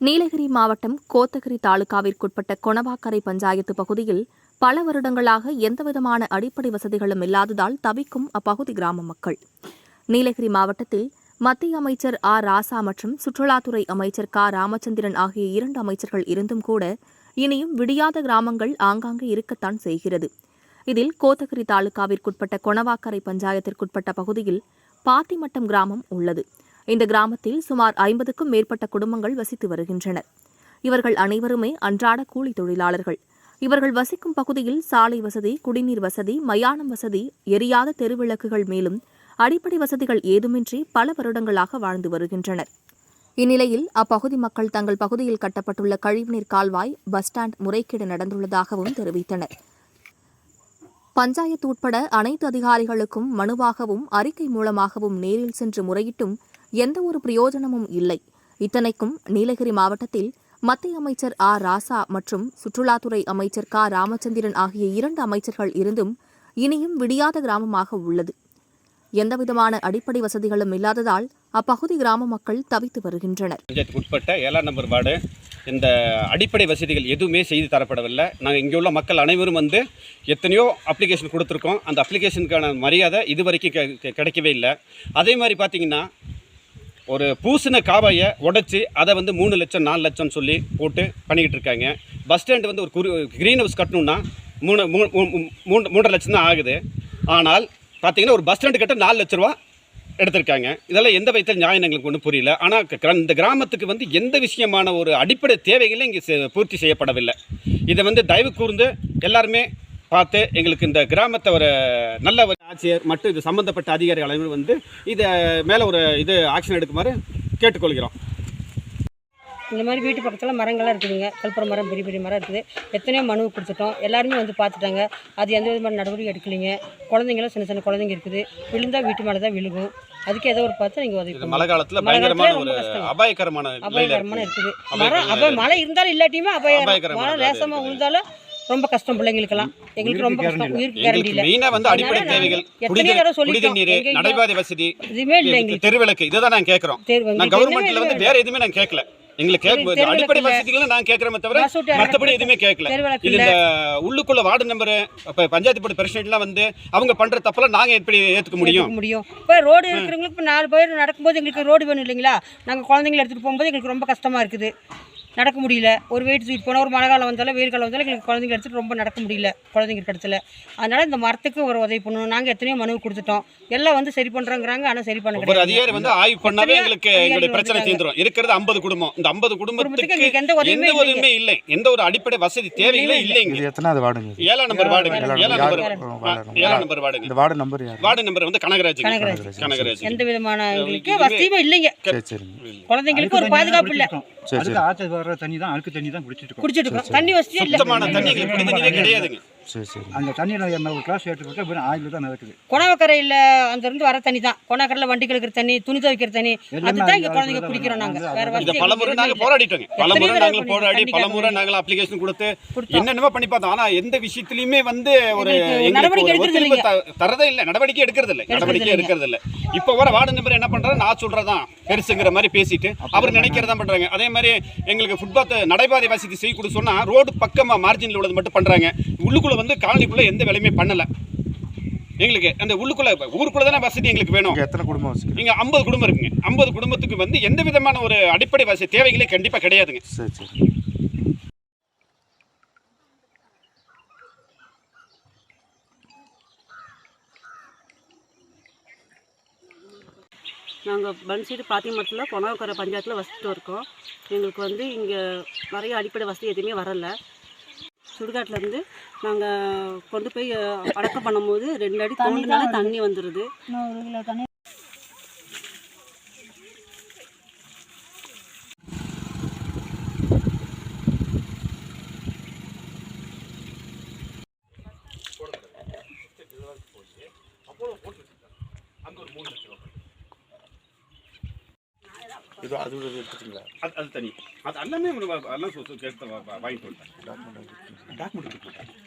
நீலகிரி மாவட்டம் கோத்தகிரி தாலுகாவிற்குட்பட்ட கொணவாக்கரை பஞ்சாயத்து பகுதியில் பல வருடங்களாக எந்தவிதமான அடிப்படை வசதிகளும் இல்லாததால் தவிக்கும் அப்பகுதி கிராம மக்கள். நீலகிரி மாவட்டத்தில் மத்திய அமைச்சர் ஆ. ராசா மற்றும் சுற்றுலாத்துறை அமைச்சர் க. ராமச்சந்திரன் ஆகிய இரண்டு அமைச்சர்கள் இருந்தும் கூட இனியும் விடியாத கிராமங்கள் ஆங்காங்கே இருக்கத்தான் செய்கிறது. இதில் கோத்தகிரி தாலுகாவிற்குட்பட்ட கொணவாக்கரை பஞ்சாயத்திற்குட்பட்ட பகுதியில் பாத்திமட்டம் கிராமம் உள்ளது. இந்த கிராமத்தில் சுமார் ஐம்பதுக்கும் மேற்பட்ட குடும்பங்கள் வசித்து வருகின்றனர். இவர்கள் அனைவருமே அன்றாட கூலி தொழிலாளர்கள். இவர்கள் வசிக்கும் பகுதியில் சாலை வசதி குடிநீர் வசதி மயானம் வசதி எரியாத தெருவிளக்குகள் மேலும் அடிப்படை வசதிகள் ஏதுமின்றி பல வருடங்களாக வாழ்ந்து வருகின்றனர். இந்நிலையில் அப்பகுதி மக்கள் தங்கள் பகுதியில் கட்டப்பட்டுள்ள கழிவுநீர் கால்வாய் பஸ் ஸ்டாண்ட் முறைகேடு நடந்துள்ளதாகவும் தெரிவித்தனர். பஞ்சாயத்து உட்பட அனைத்து அதிகாரிகளுக்கும் மனுவாகவும் அறிக்கை மூலமாகவும் நேரில் சென்று முறையிட்டும் எந்த ஒரு பிரயோஜனமும் இல்லை. இத்தனைக்கும் நீலகிரி மாவட்டத்தில் மத்திய அமைச்சர் ஆ. ராசா மற்றும் சுற்றுலாத்துறை அமைச்சர் க. ராமச்சந்திரன் ஆகிய இரண்டு அமைச்சர்கள் இருந்தும் இனியும் விடியாத கிராமமாக உள்ளது. எந்தவிதமான அடிப்படை வசதிகளும் இல்லாததால் அப்பகுதி கிராம மக்கள் தவித்து வருகின்றனர். உட்பட்ட ஏழாம் நம்பர் வார்டு இந்த அடிப்படை வசதிகள் எதுவுமே செய்து தரப்படவில்லை. நாங்கள் இங்கே உள்ள மக்கள் அனைவரும் வந்து எத்தனையோ அப்ளிகேஷன் கொடுத்துருக்கோம். அந்த அப்ளிகேஷனுக்கான மரியாதை இது வரைக்கும் கெ- கிடைக்கவே இல்லை. அதே மாதிரி பார்த்தீங்கன்னா ஒரு பூசின காவாயை உடைச்சி அதை வந்து மூணு லட்சம் நாலு லட்சம்னு சொல்லி போட்டு பண்ணிக்கிட்டு இருக்காங்க. பஸ் ஸ்டாண்டு வந்து ஒரு குரு க்ரீன் ஹவுஸ் கட்டணும்னா மூணு மூணு மூன்றரை லட்சம் தான் ஆகுது. ஆனால் பார்த்திங்கன்னா ஒரு பஸ் ஸ்டாண்டு கட்ட நாலு லட்ச ரூபா எடுத்திருக்காங்க. இதெல்லாம் எந்த விதத்தில் நியாயம் எங்களுக்கு ஒன்றும் புரியல. ஆனால் இந்த கிராமத்துக்கு வந்து எந்த விஷயமான ஒரு அடிப்படை தேவைகளும் இங்கே பூர்த்தி செய்யப்படவில்லை. இதை வந்து தயவு கூர்ந்து எல்லாருமே பார்த்து எங்களுக்கு இந்த கிராமத்தை ஒரு நல்ல ஆட்சியர் மற்றும் இது சம்பந்தப்பட்ட அதிகாரிகள் அனைவரும் வந்து இதை மேலே ஒரு இது ஆக்ஷன் எடுக்குமாறு கேட்டுக்கொள்கிறோம். இந்த மாதிரி வீட்டு பக்கத்தில் மரங்கள்லாம் இருக்குதுங்க கல்புர மரம் பெரிய பெரிய மரம் இருக்குது. எத்தனையோ மனு கொடுத்துட்டோம். எல்லாருமே வந்து பார்த்துட்டாங்க. அது எந்த விதமான நடவடிக்கை எடுக்கலைங்க. குழந்தைங்களும் சின்ன சின்ன குழந்தைங்க இருக்குது. விழுந்தா வீட்டு மேலே தான் விழுகும். அதுக்கு ஏதோ ஒரு பார்த்து நீங்கள் உதவி. மழை காலத்தில் பயங்கரமான ஒரு. அபாயகரமான அபாயகரமான இருக்குது. மரம் அப்போ மழை இருந்தாலும் இல்லாட்டியுமே அபாயகரம். அபாயகரமான மழை லேசமாக. விழுந்தாலும் ரொம்ப கஷ்டம் பிள்ளைங்களுக்கெல்லாம். எங்களுக்கு ரொம்ப கஷ்டம். உயிருக்கு கேரண்டி இல்லை. மெயினாக வந்து அடிப்படை தேவைகள் நாங்க எத்தனையோ தடவை குடித. நீர் நடைபாதை வசதி இதுவுமே இல்லை எங்களுக்கு தெருவிளக்கு இதை தான் நாங்கள் கேட்குறோம் நான் கவர்மெண்ட்ல வந்து வேற எதுவுமே நான் கேட்கல. எங்களுக்கு கேட்க அடிப்படை. வசதிகளை நான் கேட்கறமே தவிர மற்றபடி எதுவுமே கேட்கல. தெருவிளக்கு இது இந்த உள்ளுக்குள்ள வார்டு நம்பர் இப்போ பஞ்சாயத்து போர்டு பிரசிடென்ட்லாம் வந்து அவங்க பண்ற தப்பெல்லாம் நாங்க எப்படி ஏத்துக்க முடியும்? முடியும். இப்போ ரோடு இருக்கிறவங்களுக்கு இப்போ நாலு பேர் நடக்கும்போது எங்களுக்கு ரோடு வேணும் இல்லைங்களா? நாங்கள் குழந்தைங்கள எடுத்துகிட்டு போகும்போது எங்களுக்கு ரொம்ப கஷ்டமாக இருக்குது. நடக்க முடியல. ஒரு வெயிட் தூக்கிட்டு போனால் ஒரு மழை காலம் வந்தாலும் வெயில் காலம் வந்தாலும் எங்களுக்கு குழந்தைங்க எடுத்துகிட்டு ரொம்ப நடக்க முடியல குழந்தைங்க இடத்துல அதனால் இந்த மரத்துக்கு ஒரு உதவி பண்ணணும். நாங்கள் எத்தனையோ மனு கொடுத்துட்டோம். எல்லாம் வந்து சரி பண்ணுறோங்கிறாங்க ஆனால் சரி பண்ண ஒரு அதிகாரி வந்து ஆய்வு பண்ணாவே எங்களுக்கு எங்களுடைய பிரச்சனை. தீர்ந்துரும். இருக்கிறது ஐம்பது குடும்பம். இந்த ஐம்பது குடும்பத்துக்கு எங்களுக்கு எந்த உதவியுமே இல்லை. எந்த ஒரு அடிப்படை வசதி தேவைகளே இல்லைங்க. இது எத்தனாவது வார்டுங்க ஏழாம் நம்பர் வார்டுங்க. ஏழாம் நம்பர். ஏழாம் நம்பர். வார்டுங்க இந்த வார்டு நம்பர் வார்டு நம்பர் வந்து கனகராஜ் கனகராஜ். கனகராஜ் எந்த விதமான எங்களுக்கு வசதியுமே இல்லைங்க. குழந்தைங்களுக்கு ஒரு பாதுகாப்பு இல்லை. சரி ஆற்று வர்ற தண்ணி தான் அழுக்கு தண்ணி தான் குடிச்சிட்டு இருக்கோம். குடிச்சிட்டு இருக்கோம். தண்ணி வசதியே இல்லை. சுத்தமான தண்ணி எங்களுக்கு குடி தண்ணியே கிடையாதுங்க. அந்த தண்ணியில் என்ன ஒரு கிளாஸ் வெறும் ஆயில் தான் நடக்குது கொணவக்கரையில் அந்த இருந்து வர தண்ணி தான். கொணவக்கரையில் வண்டி கழுக்கிற தண்ணி துணி துவைக்கிற தண்ணி அதுதான் இங்கே குழந்தைங்க குடிக்கிறோம் நாங்கள் வேற இந்த வசதி பலமுறை எங்களுக்கு நாங்க இல்லை. போராடிட்டோங்க பலமுறை எத்தனையோ நாங்கள் போராடி பலமுறை கேட்கணும். நாங்கள் அப்ளிகேஷன் கொடுத்து. என்னென்னமோ பண்ணி பார்த்தோம். ஆனா எந்த விஷயத்திலயுமே வந்து ஒரு எங்களுக்கு தரதே இல்ல. நடவடிக்கை எடுக்கிறது இல்ல. நடவடிக்கை. எடுக்கிறது இல்ல. இப்ப வர வார்டு நம்பர் என்ன பண்றாரு? நான் சொல்றதான் பெருசுங்கிற மாதிரி பேசிட்டு அவர் நினைக்கிறதா பண்றாங்க. அதே மாதிரி எங்களுக்கு ஃபுட்பாத் நடைபாதை வசதி செய்ய கொடு சொன்னா ரோடு பக்கமா மார்ஜின்ல உள்ளது மட்டும் பண்றாங்க. உள்ளுக்குள்ள வந்து காலனிக்குள்ள எந்த வேலையுமே பண்ணல. எங்களுக்கு அந்த உள்ளுக்குள்ள ஊருக்குள்ள தானே வசதி எங்களுக்கு வேணும். எத்தனை குடும்பம் வச்சுக்கிறீங்க இங்க ஐம்பது குடும்பம் இருக்குங்க. ஐம்பது குடும்பத்துக்கு வந்து எந்த விதமான ஒரு அடிப்படை வசதி தேவைகளே கண்டிப்பா கிடையாதுங்க. சரி சரி. நாங்கள் பன்சீடு பாத்திமட்டத்தில் கொணவக்கரை பஞ்சாயத்தில் வசிச்சுட்டு இருக்கோம். எங்களுக்கு வந்து இங்கே நிறைய அடிப்படை வசதி எதுவுமே வரல. சுடுகாட்டிலேருந்து நாங்கள் கொண்டு போய் அடக்கம் பண்ணும்போது ரெண்டு அடி தோண்டினால தண்ணி வந்துடுது இது அது எடுத்துட்டீங்களா அது அது தனி. அது எல்லாமே எல்லாம் கேட்டு வாங்கிட்டு வந்துட்டேன் டாக்குமெண்ட்